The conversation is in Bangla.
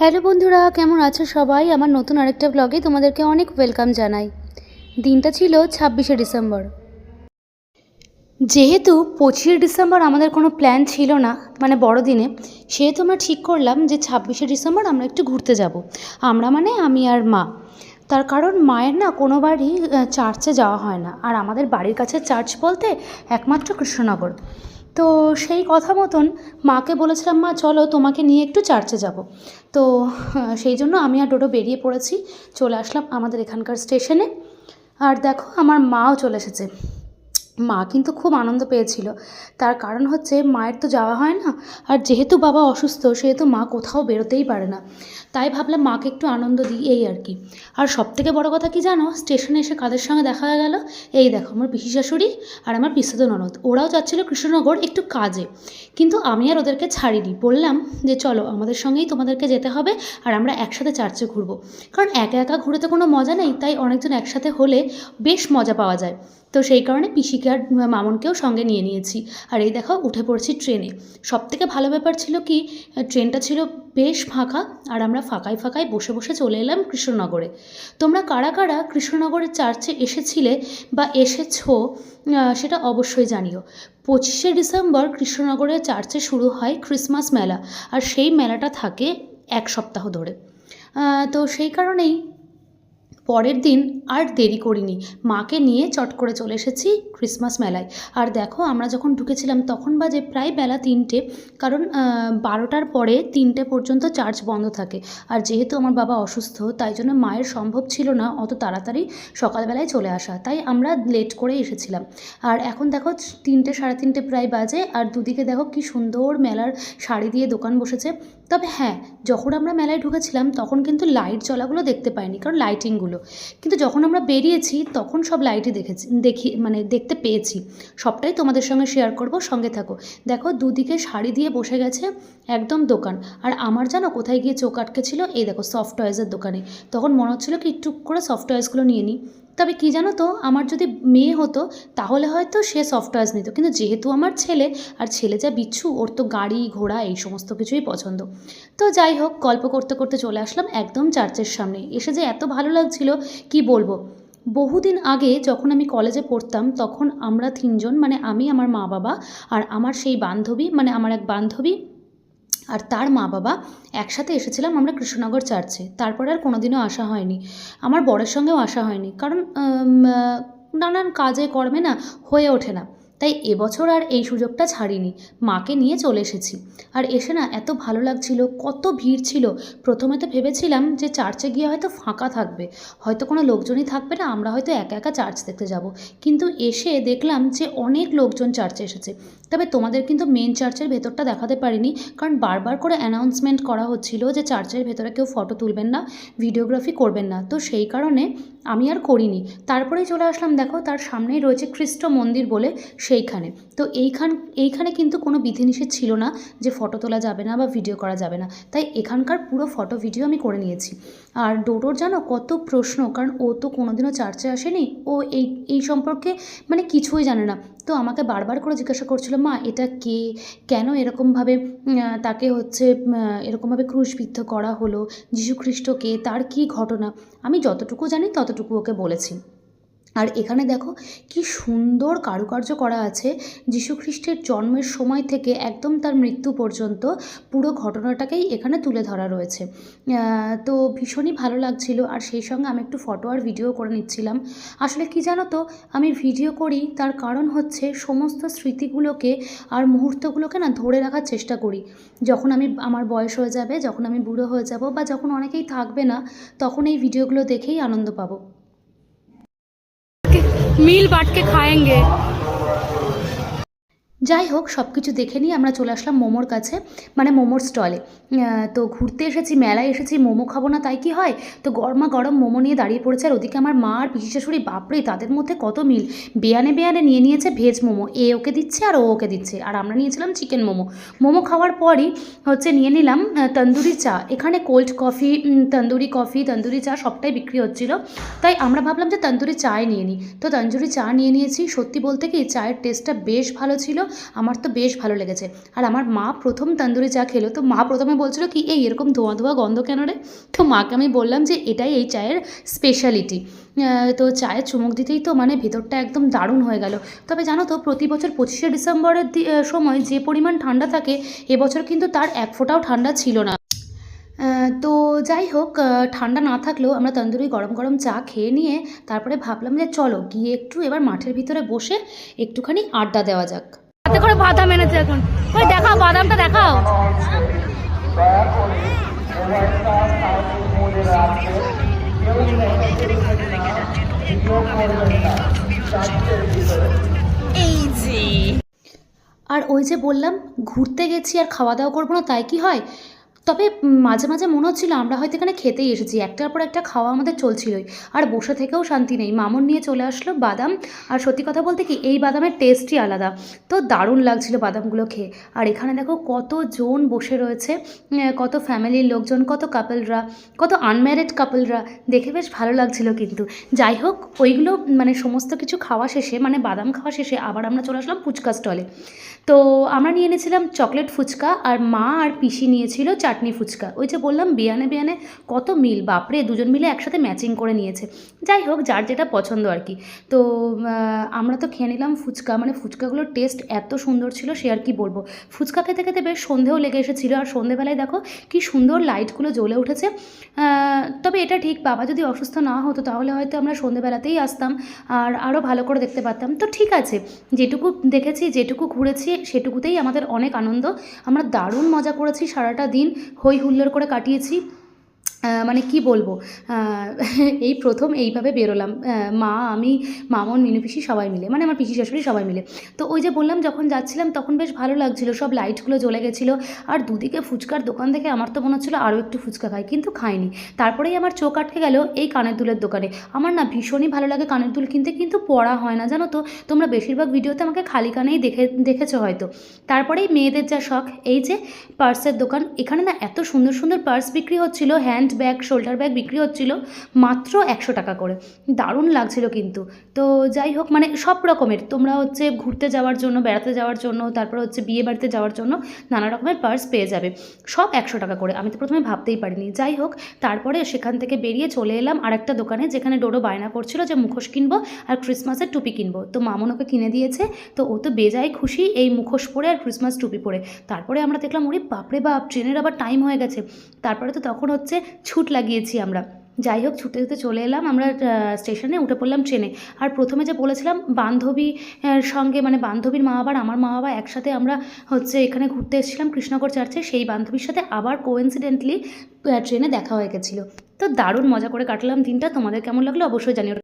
হ্যালো বন্ধুরা, কেমন আছো সবাই? আমার নতুন আরেকটা ব্লগে তোমাদেরকে অনেক ওয়েলকাম জানাই। দিনটা ছিল ছাব্বিশে ডিসেম্বর। যেহেতু পঁচিশে ডিসেম্বর আমাদের কোনো প্ল্যান ছিল না মানে বড়দিনে, সেহেতু আমরা ঠিক করলাম যে ছাব্বিশে ডিসেম্বর আমরা একটু ঘুরতে যাব। আমরা মানে আমি আর মা। তার কারণ মায়ের না কোনোবারই চার্চে যাওয়া হয় না। আর আমাদের বাড়ির কাছে চার্চ বলতে একমাত্র কৃষ্ণনগর। তো সেই কথা মতন মাকে বলেছিলাম, মা, চলো তোমাকে নিয়ে একটু চার্চে যাব। তো সেই জন্য আমি আর ডোডো বেরিয়ে পড়েছি। চলে আসলাম আমাদের এখানকার স্টেশনে আর দেখো, আমার মাও চলে এসেছে। মা কিন্তু খুব আনন্দ পেয়েছিল। তার কারণ হচ্ছে মায়ের তো যাওয়া হয় না, আর যেহেতু বাবা অসুস্থ, সেহেতু মা কোথাও বেরোতেই পারে না। তাই ভাবলাম মাকে একটু আনন্দ দিই এই আর কি। আর সবথেকে বড় কথা কি জানো, স্টেশনে এসে কাদের সঙ্গে দেখা গেল? এই দেখো, আমার পিসি শাশুড়ি আর আমার পিসেতো ননদ। ওরাও যাচ্ছিল কৃষ্ণনগর একটু কাজে। কিন্তু আমি আর ওদেরকে ছাড়িনি। বললাম যে চলো, আমাদের সঙ্গেই তোমাদেরকে যেতে হবে আর আমরা একসাথে চার্চে ঘুরবো। কারণ একা একা ঘুরে তো কোনো মজা নেই, তাই অনেকজন একসাথে হলে বেশ মজা পাওয়া যায়। তো সেই কারণে পিসিকে আর মামনকেও সঙ্গে নিয়ে নিয়েছি। আর এই দেখো, উঠে পড়ছি ট্রেনে সব থেকে ভালো ব্যাপার ছিল কি ট্রেনটা ছিল বেশ ফাঁকা, আর আমরা ফাঁকায় ফাঁকায় বসে বসে চলে এলাম কৃষ্ণনগরে। তোমরা কারা কারা কৃষ্ণনগরের চার্চে এসেছিলে বা এসেছ সেটা অবশ্যই জানিও। পঁচিশে ডিসেম্বর কৃষ্ণনগরের চার্চে শুরু হয় ক্রিসমাস মেলা, আর সেই মেলাটা থাকে এক সপ্তাহ ধরে। তো সেই কারণেই পরের দিন আর দেরি করিনি। মাকে নিয়ে চট করে চলে এসেছি ক্রিসমাস মেলায়। আর দেখো, আমরা যখন ঢুকেছিলাম তখন বাজে প্রায় বেলা তিনটে, কারণ বারোটার পরে তিনটে পর্যন্ত চার্চ বন্ধ থাকে। আর যেহেতু আমার বাবা অসুস্থ, তাই জন্য মায়ের সম্ভব ছিল না অত তাড়াতাড়ি সকালবেলায় চলে আসা। তাই আমরা লেট করে এসেছিলাম। আর এখন দেখো, তিনটে, সাড়ে তিনটে প্রায় বাজে। আর দুদিকে দেখো কি সুন্দর মেলার শাড়ি দিয়ে দোকান বসেছে। তবে হ্যাঁ যখন আমরা মেলায় ঢুকেছিলাম তখন কিন্তু লাইট জ্বলাগুলো দেখতে পাইনি, কারণ লাইটিংগুলো কিন্তু যখন আমরা বেরিয়েছি তখন সব লাইটই দেখেছি, দেখি মানে দেখতে পেয়েছি। সবটাই তোমাদের সঙ্গে শেয়ার করব, সঙ্গে থাকো। দেখো, দুদিকে শাড়ি দিয়ে বসে গেছে একদম দোকান। আর আমার জানো কোথায় গিয়ে চোখ আটকে ছিল এই দেখো সফট টয়েসের দোকানে। তখন মনে হচ্ছিল কি, একটু করে সফট টয়েসগুলো নিয়ে নিই। তবে কী জানো তো, আমার যদি মেয়ে হতো, তাহলে হয়তো সে সফট টয়েস নিত। কিন্তু যেহেতু আমার ছেলে, আর ছেলে যা বিচ্ছু, ওর তো গাড়ি, ঘোড়া, এই সমস্ত কিছুই পছন্দ। তো যাই হোক, গল্প করতে করতে চলে আসলাম একদম চার্চের সামনে। এসে যে এত ভালো লাগছিল, কি বলব? বহুদিন আগে যখন আমি কলেজে পড়তাম, তখন আমরা তিনজন মানে আমি, আমার মা বাবা আর আমার সেই বান্ধবী মানে আমার এক বান্ধবী আর তার মা বাবা একসাথে এসেছিলাম আমরা কৃষ্ণনগর চার্চে। তারপরে আর কোনোদিনও আসা হয়নি। আমার বরের সঙ্গেও আসা হয়নি। কারণ নানান কাজে কর্মে না, হয়ে ওঠে না। তাই এবছর আর এই সুযোগটা ছাড়িনি। মাকে নিয়ে চলে এসেছি। আর এসে না এত ভালো লাগছিল, কত ভিড় ছিল। প্রথমে তো ভেবেছিলাম যে চার্চে গিয়ে হয়তো ফাঁকা থাকবে। হয়তো কোনো লোকজনই থাকবে না, আমরা হয়তো একা একা চার্চ দেখতে যাব। কিন্তু এসে দেখলাম যে অনেক লোকজন চার্চে এসেছে। তবে তোমাদের কিন্তু মেন চার্চের ভেতরটা দেখাতে পারিনি, কারণ বারবার করে অ্যানাউন্সমেন্ট করা হচ্ছিল যে চার্চের ভেতরে কেউ ফটো তুলবেন না ভিডিওগ্রাফি করবেন না। তো সেই কারণে আমি আর করিনি। তারপরেই চলে আসলাম, দেখো তার সামনেই রয়েছে খ্রিস্ট মন্দির বলে সেইখানে। তো এইখান, এইখানে কিন্তু কোনো বিধিনিষেধ ছিল না যে ফটো তোলা যাবে না বা ভিডিও করা যাবে না। তাই এখানকার পুরো ফটো ভিডিও আমি করে নিয়েছি। আর ডোডোর জানো কত প্রশ্ন, কারণ ও তো কোনোদিনও চার্চে আসেনি। ও এই এই সম্পর্কে মানে কিছুই জানে না। তো আমাকে বারবার করে জিজ্ঞাসা করছিল, মা, এটা কে? কেন এরকমভাবে তাকে হচ্ছে এরকমভাবে ক্রুশবিদ্ধ করা হলো? যীশু খ্রিস্টকে তার কী ঘটনা? আমি যতটুকু জানি ততটুকু ওকে বলেছি। আর এখানে দেখো কি সুন্দর কারুকার্য করা আছে। যীশুখ্রিস্টের জন্মের সময় থেকে একদম তার মৃত্যু পর্যন্ত পুরো ঘটনাটাকেই এখানে তুলে ধরা রয়েছে। তো ভীষণই ভালো লাগছিল আর সেই সঙ্গে আমি একটু ফটো আর ভিডিও করে নিচ্ছিলাম। আসলে কি জানো তো, আমি ভিডিও করি তার কারণ হচ্ছে সমস্ত স্মৃতিগুলোকে আর মুহূর্তগুলোকে না ধরে রাখার চেষ্টা করি। যখন আমি আমার বয়স হয়ে যাবে, যখন আমি বুড়ো হয়ে যাব বা যখন অনেকেই থাকবে না, তখন এই ভিডিওগুলো দেখেই আনন্দ পাবো। मिल बांट के खाएँगे। যাই হোক সব কিছু দেখে নিয়ে আমরা চলে আসলাম মোমোর কাছে মানে মোমোর স্টলে তো ঘুরতে এসেছি, মেলায় এসেছি, মোমো খাব না তাই কি হয়? তো গরমা গরম মোমো নিয়ে দাঁড়িয়ে পড়েছে, আর ওদিকে আমার মা আর পিসি শাশুড়ি, বাপরে, তাদের মধ্যে কত মিল। বেয়ানে বেয়ানে নিয়ে নিয়েছে ভেজ মোমো, এ ওকে দিচ্ছে আর ও ওকে দিচ্ছে। আর আমরা নিয়েছিলাম চিকেন মোমো। মোমো খাওয়ার পরই হচ্ছে নিয়ে নিলাম তন্দুরি চা। এখানে cold coffee tandoori coffee tandoori চা সবটাই বিক্রি হচ্ছিল। তাই আমরা ভাবলাম যে তন্দুরি চায় নিয়ে নিই। তো তন্দুরি চা নিয়ে নিয়েছি। সত্যি বলতে কি চায়ের টেস্টটা বেশ ভালো ছিল। আমার তো বেশ ভালো লেগেছে। আর আমার মা প্রথম তন্দুরি চা খেলো, তো মা প্রথমে বলছিল, কি, এই এরকম ধোঁয়া ধোঁয়া গন্ধ কেন রে? তো মাকে আমি বললাম যে, এটাই এই চায়ের স্পেশালিটি তো চায়ের চুমুক দিতেই তো মানে ভেতরটা একদম দারুণ হয়ে গেল। তবে জানো তো, প্রতি বছর পঁচিশে ডিসেম্বরের সময় যে পরিমাণ ঠান্ডা থাকে এবছর কিন্তু তার এক ফোঁটাও ঠান্ডা ছিল না। তো যাই হোক ঠান্ডা না থাকলেও আমরা তন্দুরি গরম গরম চা খেয়ে নিয়ে তারপরে ভাবলাম যে, চলো গিয়ে একটু এবার মাঠের ভিতরে বসে একটুখানি আড্ডা দেওয়া যাক। বাদাম এনেছে এখন। ওই দেখাও বাদামটা দেখাও। আর ওই যে বললাম ঘুরতে গেছি আর খাওয়া দাওয়া করব না তাই কি হয়? তবে মাঝে মাঝে মনে হচ্ছিল আমরা হয়তো এখানে খেতেই এসেছি। একটার পর একটা খাওয়া আমাদের চলছিলই। আর বসে থেকেও শান্তি নেই। মামুন নিয়ে চলে আসলো বাদাম। আর সত্যি কথা বলতে কি, এই বাদামের টেস্টই আলাদা। তো দারুণ লাগছিল বাদামগুলো খেয়ে। আর এখানে দেখো কতজন বসে রয়েছে। কত ফ্যামিলির লোকজন, কত কাপলরা কত আনম্যারিড কাপলরা দেখে বেশ ভালো লাগছিল কিন্তু। যাই হোক, ওইগুলো মানে সমস্ত কিছু খাওয়া শেষে মানে বাদাম খাওয়া শেষে আবার আমরা চলে আসলাম ফুচকা স্টলে তো আমরা নিয়ে এনেছিলাম চকলেট ফুচকা। আর মা আর পিসি নিয়েছিল চাটনি ফুচকা। ওই যে বললাম, বিয়ানে বিয়ানে কত মিল, বাপরে, দুজন মিলে একসাথে ম্যাচিং করে নিয়েছে। যাই হোক, যার যেটা পছন্দ আর কি। তো আমরা তো খেয়ে নিলাম ফুচকা। মানে ফুচকাগুলোর টেস্ট এত সুন্দর ছিল, সে আর কি বলব। ফুচকা খেতে খেতে বেশ সন্ধেও লেগে এসেছিল। আর সন্ধেবেলায় দেখো, কি সুন্দর লাইটগুলো জ্বলে উঠেছে। তবে এটা ঠিক, বাবা যদি অসুস্থ না হতো, তাহলে হয়তো আমরা সন্ধেবেলাতেই আসতাম আর আরও ভালো করে দেখতে পারতাম। তো ঠিক আছে, যেটুকু দেখেছি, যেটুকু ঘুরেছি, সেটুকুতেই আমাদের অনেক আনন্দ। আমরা দারুণ মজা করেছি সারাটা দিন। হই হুল্লোড় করে কাটিয়েছি। মানে কি বলব? এই প্রথম এইভাবে বেরোলাম। মা, আমি, মামন, মিনু, পিসি সবাই মিলে মানে আমার পিসি শাশুড়ি সবাই মিলে। তো ওই যে বললাম, যখন যাচ্ছিলাম, তখন বেশ ভালো লাগছিল। সব লাইটগুলো জ্বলে গেছিল। আর দুদিকে ফুচকার দোকান থেকে আমার তো মনে হচ্ছিল আরও একটু ফুচকা খাই, কিন্তু খাইনি। তারপরেই আমার চোখ আটকে গেল এই কানের দুলের দোকানে। আমার না ভীষণই ভালো লাগে কানের দুল কিনতে, কিন্তু পড়া হয় না, জানো তো? তোমরা বেশিরভাগ ভিডিওতে আমাকে খালি কানেই দেখে, দেখেছ হয়তো। তারপরেই মেয়েদের যা শখ, এই যে পার্সের দোকান, এখানে না এত সুন্দর সুন্দর পার্স বিক্রি হচ্ছিল, হ্যান্ড ব্যাগ, শোল্ডার ব্যাগ বিক্রি হচ্ছিল মাত্র একশো টাকা করে। দারুণ লাগছিল কিন্তু। তো যাই হোক মানে সব রকমের। তোমরা হচ্ছে ঘুরতে যাওয়ার জন্য, বেড়াতে যাওয়ার জন্য, তারপর হচ্ছে বিয়ে বাড়িতে যাওয়ার জন্য নানা রকমের পার্স পেয়ে যাবে। সব একশো টাকা করে। আমি তো প্রথমে ভাবতেই পারিনি। যাই হোক, তারপরে সেখান থেকে বেরিয়ে চলে এলাম আরেকটা দোকানে, যেখানে ডোডো বায়না করছিল যে মুখোশ কিনবো আর ক্রিসমাসের টুপি কিনবো। তো মামন ওকে কিনে দিয়েছে। তো ও তো বেজায় খুশি এই মুখোশ পরে আর ক্রিসমাস টুপি পরে। তারপরে আমরা দেখলাম, ওরে বাপরে বাপ, ট্রেনের আবার টাইম হয়ে গেছে। তারপরে তো তখন হচ্ছে ছুট লাগিয়েছি আমরা। যাই হোক ছুটে ছুটে চলে এলাম। আমরা স্টেশনে উঠে পড়লাম ট্রেনে। আর প্রথমে যে বলেছিলাম, বান্ধবী সঙ্গে মানে বান্ধবীর মা বাবার আমার মা বাবা একসাথে আমরা হচ্ছে এখানে ঘুরতে এসেছিলাম কৃষ্ণগর চার্চে। সেই বান্ধবীর সাথে আবার কোইন্সিডেন্টলি ট্রেনে দেখা হয়ে গেছিল। তো দারুণ মজা করে কাটলাম দিনটা। তোমাদের কেমন লাগল অবশ্যই জানিও।